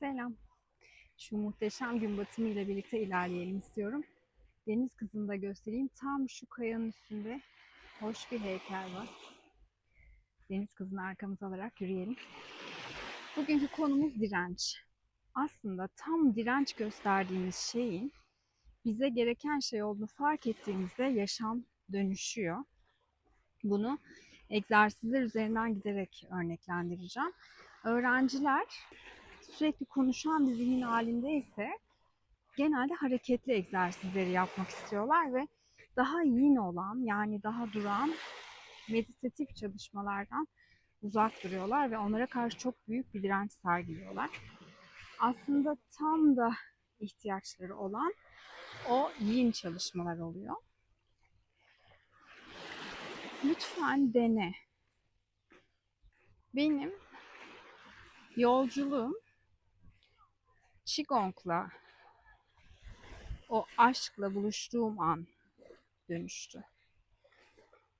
Selam. Şu muhteşem gün batımı ile birlikte ilerleyelim istiyorum. Deniz kızını da göstereyim. Tam şu kayanın üstünde hoş bir heykel var. Deniz kızını arkamıza alarak yürüyelim. Bugünkü konumuz direnç. Aslında tam direnç gösterdiğimiz şeyin bize gereken şey olduğunu fark ettiğimizde yaşam dönüşüyor. Bunu egzersizler üzerinden giderek örneklendireceğim. Öğrenciler sürekli konuşan bir zihin halinde ise genelde hareketli egzersizleri yapmak istiyorlar ve daha yin olan yani daha duran meditatif çalışmalardan uzak duruyorlar ve onlara karşı çok büyük bir direnç sergiliyorlar. Aslında tam da ihtiyaçları olan o yin çalışmalar oluyor. Lütfen dene. Benim yolculuğum Qigong'la o aşkla buluştuğum an dönüştü.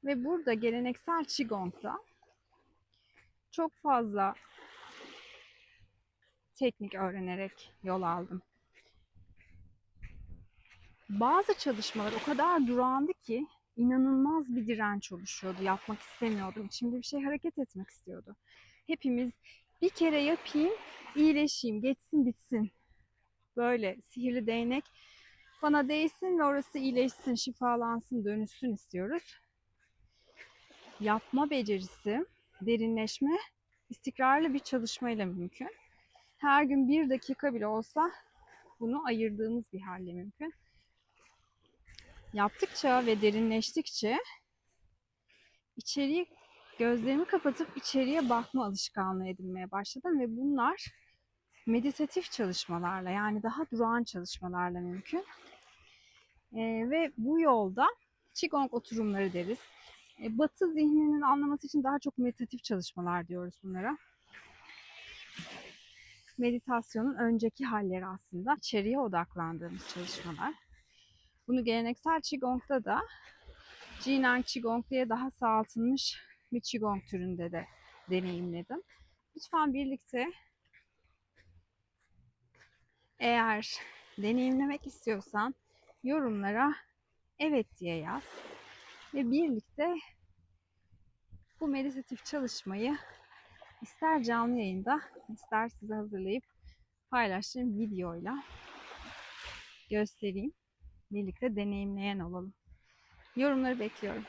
Ve burada geleneksel Qigong'da çok fazla teknik öğrenerek yol aldım. Bazı çalışmalar o kadar durağandı ki inanılmaz bir direnç oluşuyordu. Yapmak istemiyordum. İçimde bir şey hareket etmek istiyordu. Hepimiz bir kere yapayım, iyileşeyim, geçsin bitsin. Böyle sihirli değnek bana değsin ve orası iyileşsin, şifalansın, dönüşsün istiyoruz. Yapma becerisi, derinleşme istikrarlı bir çalışmayla mümkün. Her gün bir dakika bile olsa bunu ayırdığımız bir halle mümkün. Yaptıkça ve derinleştikçe içeriği gözlerimi kapatıp içeriye bakma alışkanlığı edinmeye başladım ve bunlar meditatif çalışmalarla yani daha durağan çalışmalarla mümkün. Ee, ve bu yolda Qigong oturumları deriz. Ee, batı zihninin anlaması için daha çok meditatif çalışmalar diyoruz bunlara. Meditasyonun önceki halleri aslında içeriye odaklandığımız çalışmalar. Bunu geleneksel Qigong'da da Jinang Qigong diye daha sağaltılmış Qigong türünde de deneyimledim. Lütfen birlikte eğer deneyimlemek istiyorsan yorumlara evet diye yaz. Ve birlikte bu meditatif çalışmayı ister canlı yayında ister size hazırlayıp paylaştığım videoyla göstereyim. Birlikte deneyimleyen olalım. Yorumları bekliyorum.